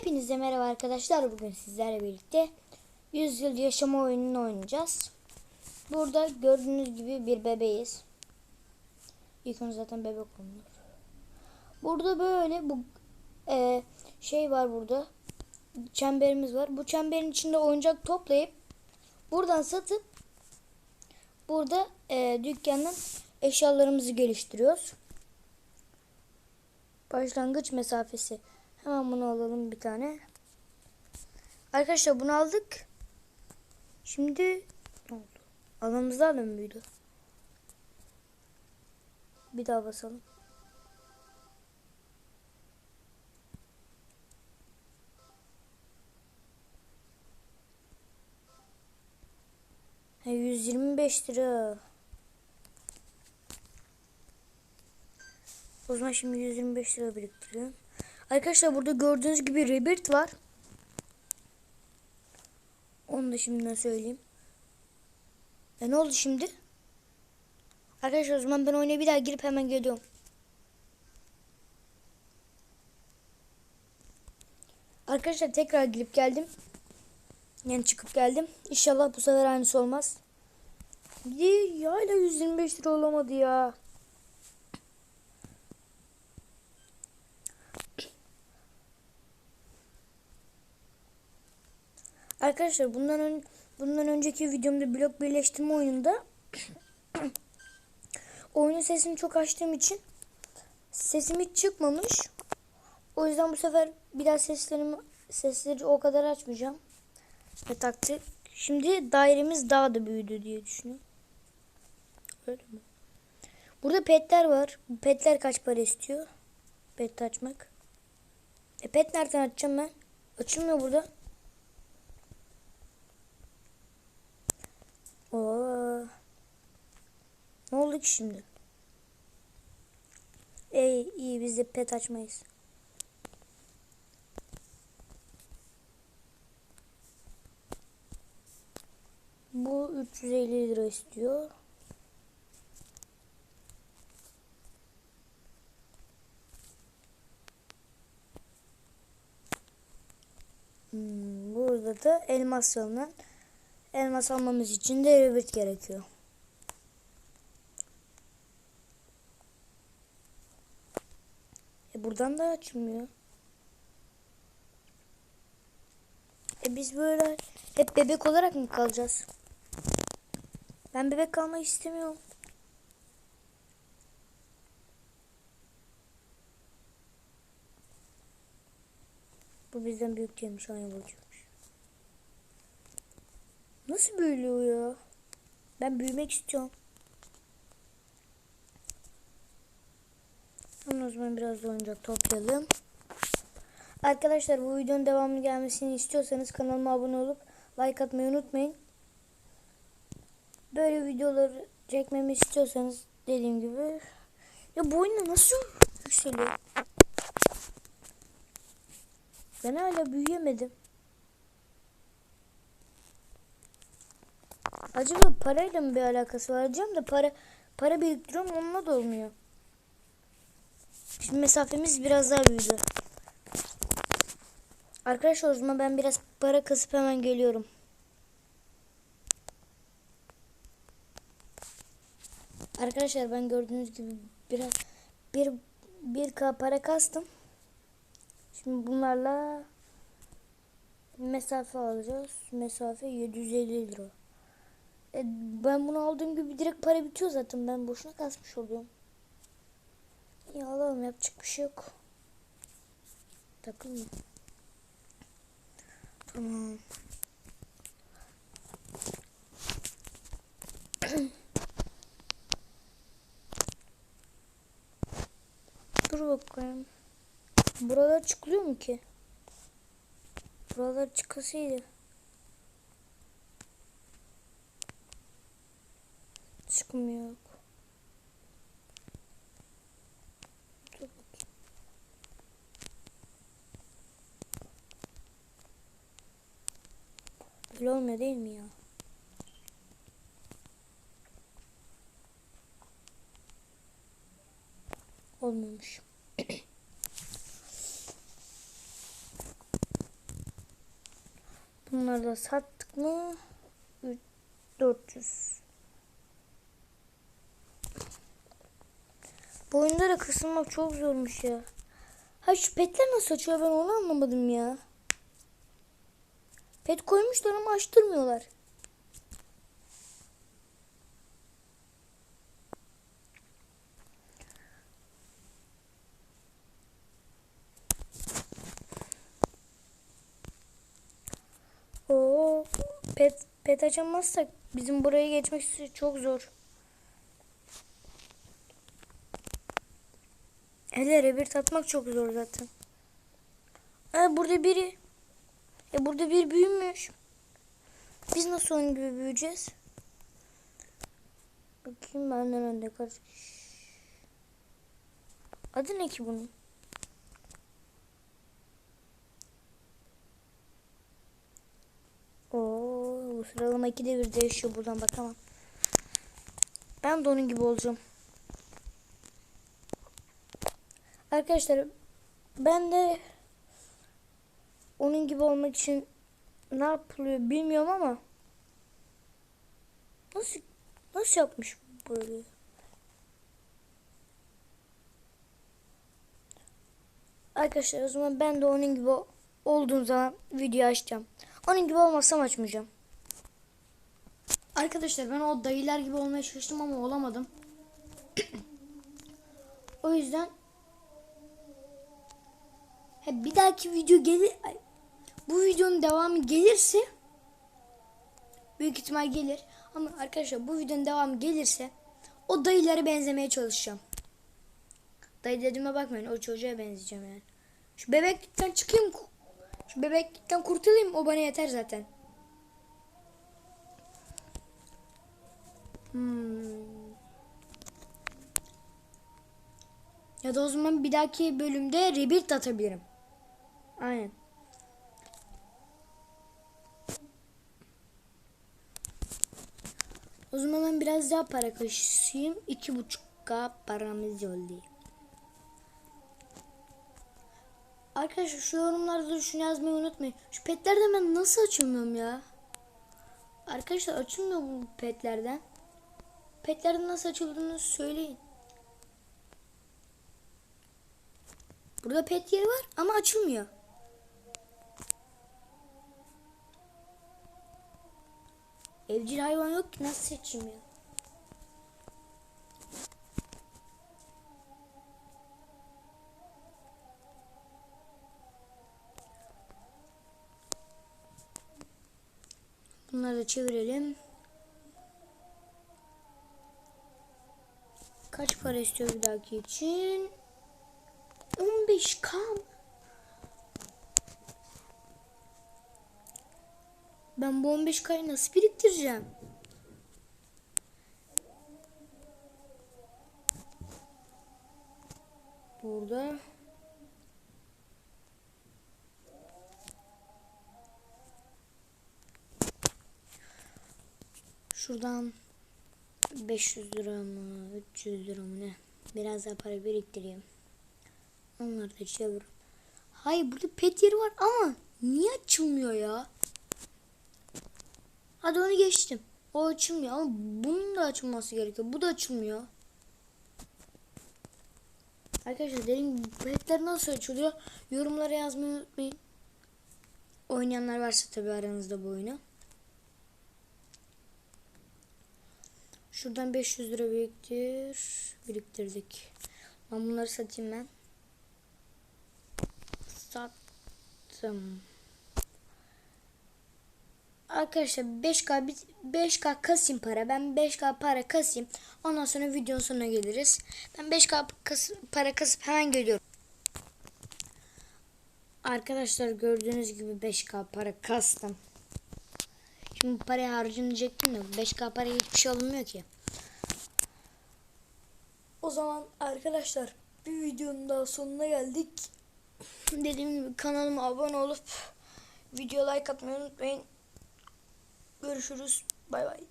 Hepinize merhaba arkadaşlar. Bugün sizlerle birlikte 100 yıl yaşama oyununu oynayacağız. Burada gördüğünüz gibi bir bebeğiz. İlk önce zaten bebek olmuyor. Burada böyle bu e, şey var burada. Çemberimiz var. Bu çemberin içinde oyuncak toplayıp buradan satıp burada e, dükkandan eşyalarımızı geliştiriyoruz. Başlangıç mesafesi. Hemen bunu alalım bir tane. Arkadaşlar bunu aldık. Şimdi ne oldu? Alanımızda da mı büyüdü? Bir daha basalım. He, 125 lira. O zaman şimdi 125 lira biriktiriyorum. Arkadaşlar burada gördüğünüz gibi Rebirth var. Onu da şimdiden söyleyeyim. E ne oldu şimdi? Arkadaşlar o zaman ben oyuna bir daha girip hemen geliyorum. Arkadaşlar tekrar girip geldim. Yani çıkıp geldim. İnşallah bu sefer aynısı olmaz. Bir hala 125 lira olamadı ya. Arkadaşlar bundan ön, bundan önceki videomda blok birleştirme oyununda oyunun sesini çok açtığım için sesim hiç çıkmamış. O yüzden bu sefer bir daha seslerimi sesleri o kadar açmayacağım. Ve taktik. Şimdi dairemiz daha da büyüdü diye düşünüyorum. Öyle mi? Burada petler var. Bu petler kaç para istiyor? Pet açmak. E pet nereden açacağım ben? Açılmıyor burada. Oo. Ne oldu ki şimdi? Ey iyi biz de pet açmayız. Bu 350 lira istiyor. Hmm, burada da elmas alınan elmas almamız için de revit gerekiyor. E buradan da açılmıyor. E biz böyle hep bebek olarak mı kalacağız? Ben bebek kalmayı istemiyorum. Bu bizden büyük değilmiş. Aynı burcuymuş. Nasıl büyülüyor ya? Ben büyümek istiyorum. Ama o zaman biraz da oyuncak toplayalım. Arkadaşlar bu videonun devamlı gelmesini istiyorsanız kanalıma abone olup like atmayı unutmayın. Böyle videoları çekmemi istiyorsanız dediğim gibi ya bu oyunda nasıl yükseliyor? Ben hala büyüyemedim. Acaba parayla mı bir alakası var diyeceğim de para para biriktiriyorum onunla da olmuyor. Şimdi mesafemiz biraz daha büyüdü. Arkadaşlar o zaman ben biraz para kasıp hemen geliyorum. Arkadaşlar ben gördüğünüz gibi biraz bir bir para kastım. Şimdi bunlarla mesafe alacağız. Mesafe 750 lira. E, ben bunu aldığım gibi direkt para bitiyor zaten. Ben boşuna kasmış oluyorum. İyi alalım yapacak bir şey yok. Takılma. Tamam. Dur bakayım. Buralar çıkılıyor mu ki? Buralar çıkasıydı. Bakayım. Böyle olmuyor değil mi ya? Olmamış. Bunları da sattık mı? Üç- 400. Bu oyunda da kısılmak çok zormuş ya. Ha şu petler nasıl açıyor ben onu anlamadım ya. Pet koymuşlar ama açtırmıyorlar. Oo, pet pet açamazsak bizim buraya geçmek çok zor. Hele bir tatmak çok zor zaten. Aa, burada biri. E burada bir büyümüş. Biz nasıl onun gibi büyüyeceğiz? Bakayım benden önde kaç kişi. Adı ne ki bunun? Oo, bu sıralama ikide bir değişiyor buradan bakamam. Ben de onun gibi olacağım. Arkadaşlar ben de onun gibi olmak için ne yapılıyor bilmiyorum ama nasıl nasıl yapmış böyle? Arkadaşlar o zaman ben de onun gibi olduğum zaman video açacağım. Onun gibi olmazsam açmayacağım. Arkadaşlar ben o dayılar gibi olmaya çalıştım ama olamadım. o yüzden Ha, bir dahaki video gelir ay, bu videonun devamı gelirse büyük ihtimal gelir ama arkadaşlar bu videonun devamı gelirse o dayılara benzemeye çalışacağım. Dayı dediğime bakmayın o çocuğa benzeyeceğim yani. Şu bebeklikten çıkayım şu bebeklikten kurtulayım o bana yeter zaten. Hmm. Ya da o zaman bir dahaki bölümde rebirth atabilirim. Aynen. O zaman ben biraz daha para kaşıyım. İki buçukka paramız oldu. Arkadaşlar şu yorumlarda da şunu yazmayı unutmayın. Şu petlerden ben nasıl açılmıyorum ya? Arkadaşlar açılmıyor bu petlerden. Petlerden nasıl açıldığını söyleyin. Burada pet yeri var ama açılmıyor. Evcil hayvan yok ki nasıl seçeyim ya? Bunları da çevirelim. Kaç para istiyor bir dahaki için? 15k mı? Ben bu 15k'yı nasıl biriktireceğim? Burada Şuradan 500 lira mı 300 lira mı ne? Biraz daha para biriktireyim. Onları da çevir. Hayır burada pet yeri var ama niye açılmıyor ya? Hadi onu geçtim. O açılmıyor ama bunun da açılması gerekiyor. Bu da açılmıyor. Arkadaşlar gibi petler nasıl açılıyor? Yorumlara yazmayı unutmayın. Oynayanlar varsa tabi aranızda bu oyunu. Şuradan 500 lira biriktir. Biriktirdik. Ben bunları satayım ben. Sattım. Arkadaşlar 5K 5K kasayım para. Ben 5K para kasayım. Ondan sonra videonun sonuna geliriz. Ben 5K kas, para kasıp hemen geliyorum. Arkadaşlar gördüğünüz gibi 5K para kastım. Şimdi parayı harcayacaktım da 5K para hiçbir şey olmuyor ki. O zaman arkadaşlar bir videonun daha sonuna geldik. Dediğim gibi kanalıma abone olup video like atmayı unutmayın. Görüşürüz. Bay bay.